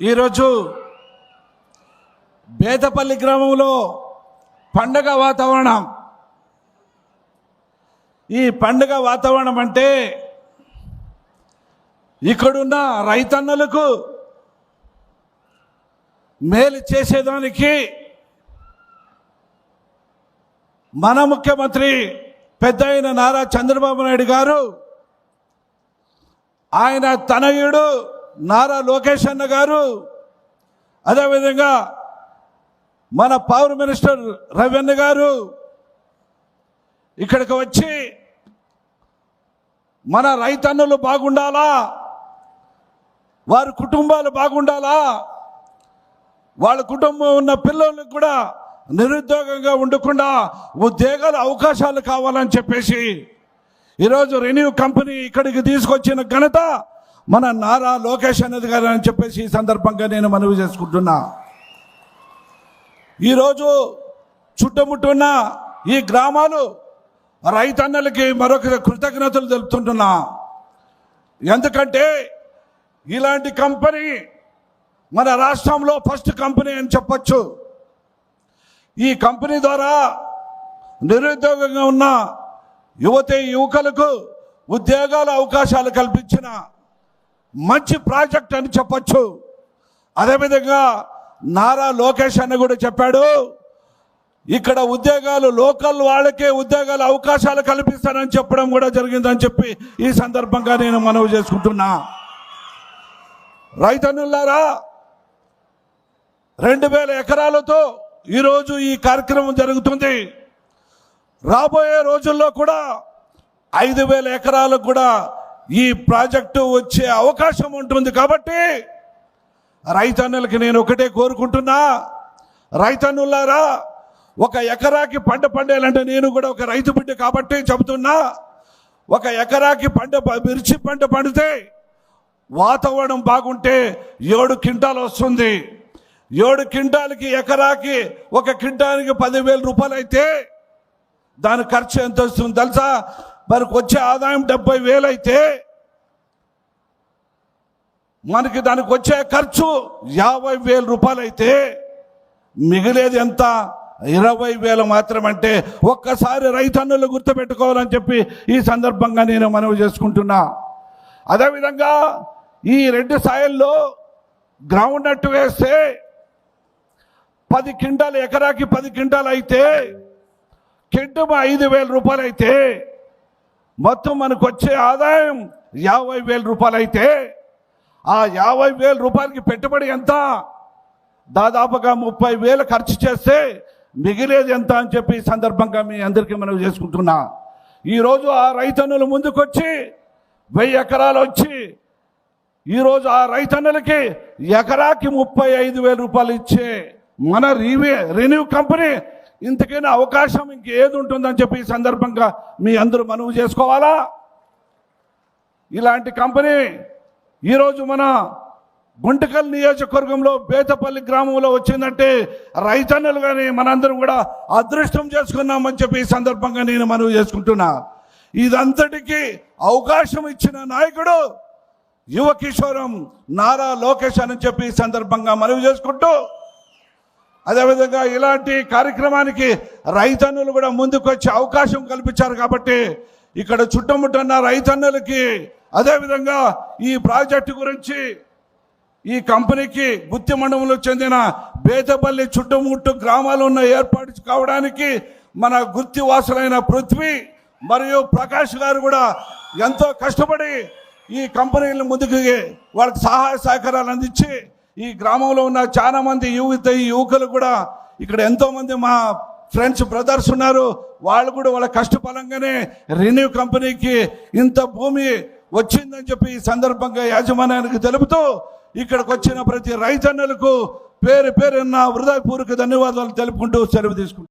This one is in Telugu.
ఈరోజు బేతపల్లి గ్రామంలో పండగ వాతావరణం. ఈ పండగ వాతావరణం అంటే ఇక్కడున్న రైతన్నలకు మేలు చేసేదానికి మన ముఖ్యమంత్రి పెద్ద నారా చంద్రబాబు నాయుడు గారు ఆయన తనయుడు నారా లోకేష్ అన్న గారు అదేవిధంగా మన పవర్ మినిస్టర్ రవీంద్ర గారు ఇక్కడికి వచ్చి మన రైతన్నులు బాగుండాలా? వారి కుటుంబాలు బాగుండాలా? వాళ్ళ కుటుంబం ఉన్న పిల్లలకు కూడా నిరుద్యోగంగా ఉండకుండా ఉద్యోగాల అవకాశాలు కావాలని చెప్పేసి ఈరోజు రెన్యూ కంపెనీ ఇక్కడికి తీసుకొచ్చిన ఘనత మన నారా లోకేష్ అనేది గారు అని చెప్పేసి ఈ సందర్భంగా నేను మనవి చేసుకుంటున్నా. ఈరోజు చుట్టుముట్టున్న ఈ గ్రామాలు రైతన్నలకి మరొక కృతజ్ఞతలు తెలుపుతుంటున్నా. ఎందుకంటే ఇలాంటి కంపెనీ మన రాష్ట్రంలో ఫస్ట్ కంపెనీ అని చెప్పచ్చు. ఈ కంపెనీ ద్వారా నిరుద్యోగంగా ఉన్న యువతి యువకులకు ఉద్యోగాల అవకాశాలు కల్పించిన మంచి ప్రాజెక్ట్ అని చెప్పొచ్చు. అదేవిధంగా నారా లోకేష్ అన్న కూడా చెప్పాడు ఇక్కడ ఉద్యోగాలు లోకల్ వాళ్ళకే ఉద్యోగాలు అవకాశాలు కల్పిస్తానని చెప్పడం కూడా జరిగిందని చెప్పి ఈ సందర్భంగా నేను మనవి చేసుకుంటున్నా. రైతన్నులారా రెండు వేల ఎకరాలతో ఈరోజు ఈ కార్యక్రమం జరుగుతుంది. రాబోయే రోజుల్లో కూడా ఐదు వేల ఎకరాలకు కూడా ఈ ప్రాజెక్టు వచ్చే అవకాశం ఉంటుంది కాబట్టి రైతన్నులకి నేను ఒకటే కోరుకుంటున్నా. రైతన్నులారా ఒక ఎకరాకి పంట పండేయాలంటే నేను కూడా ఒక రైతు బిడ్డ కాబట్టి చెబుతున్నా. ఒక ఎకరాకి పంట మిర్చి పంట పండితే వాతావరణం బాగుంటే ఏడు క్వింటాలు వస్తుంది. ఏడు క్వింటాలకి ఎకరాకి ఒక క్వింటాలకి పదివేల రూపాయలు అయితే దాని ఖర్చు ఎంత వస్తుంది తెలుసా? మనకు వచ్చే ఆదాయం డెబ్బై వేలైతే మనకి దానికి వచ్చే ఖర్చు యాభై వేల రూపాయలు అయితే మిగిలేది ఎంత? ఇరవై వేలు మాత్రమంటే ఒక్కసారి రైతన్నులు గుర్తుపెట్టుకోవాలని చెప్పి ఈ సందర్భంగా నేను మనవి చేసుకుంటున్నా. అదేవిధంగా ఈ రెండు సాయల్లో గ్రౌండ్ నట్టు వేస్తే పది క్వింటాలు ఎకరాకి పది క్వింటాలు అయితే కింటమ ఐదు వేల రూపాయలు అయితే మొత్తం మనకు వచ్చే ఆదాయం యాభై వేల రూపాయలు అయితే ఆ యాభై వేల రూపాయలకి పెట్టుబడి ఎంత? దాదాపుగా ముప్పై వేలు ఖర్చు చేస్తే మిగిలేది ఎంత అని చెప్పి సందర్భంగా మీ అందరికీ మనం చేసుకుంటున్నా. ఈరోజు ఆ రైతన్నులు ముందుకొచ్చి వెయ్యి ఎకరాలు వచ్చి ఈరోజు ఆ రైతన్నులకి ఎకరాకి ముప్పై ఐదు వేల రూపాయలు ఇచ్చే మన రివే రెన్యూ కంపెనీ ఇంతకైనా అవకాశం ఇంకేది ఉంటుందని చెప్పి ఈ సందర్భంగా మీ అందరూ మనవి చేసుకోవాలా? ఇలాంటి కంపెనీ ఈరోజు మన గుంటకల్ నియోజకవర్గంలో బేతపల్లి గ్రామంలో వచ్చిందంటే రైతన్నులు కానీ మనందరం కూడా అదృష్టం చేసుకున్నామని చెప్పి ఈ సందర్భంగా నేను మనవి చేసుకుంటున్నా. ఇదంతటికీ అవకాశం ఇచ్చిన నాయకుడు యువ కిషోరం నారా లోకేష్ అని చెప్పి ఈ సందర్భంగా మనవి చేసుకుంటూ అదేవిధంగా ఇలాంటి కార్యక్రమానికి రైతన్నులు కూడా ముందుకు వచ్చే అవకాశం కల్పించారు కాబట్టి ఇక్కడ చుట్టుముట్టున్న రైతన్నులకి అదేవిధంగా ఈ ప్రాజెక్టు గురించి ఈ కంపెనీకి గుత్తి మండలంలో చెందిన బేతపల్లి చుట్టుముట్టు గ్రామాలు ఉన్న ఏర్పాటు కావడానికి మన గుత్తి వాసులైన పృథ్వీ మరియు ప్రకాష్ గారు కూడా ఎంతో కష్టపడి ఈ కంపెనీలను ముందుకు వాళ్ళకి సహాయ సహకారాలు అందించి ఈ గ్రామంలో ఉన్న చాలా మంది యువత యువకులు కూడా ఇక్కడ ఎంతో మంది మా ఫ్రెండ్స్ బ్రదర్స్ ఉన్నారు. వాళ్ళు కూడా వాళ్ళ కష్టఫలంగానే రెన్యూ కంపెనీకి ఇంత భూమి వచ్చిందని చెప్పి ఈ సందర్భంగా యాజమాన్యానికి తెలుపుతూ ఇక్కడికి వచ్చిన ప్రతి రైతన్నలకు పేరు పేరున్న హృదయపూర్వక ధన్యవాదాలు తెలుపుకుంటూ సెలవు తీసుకుంటాం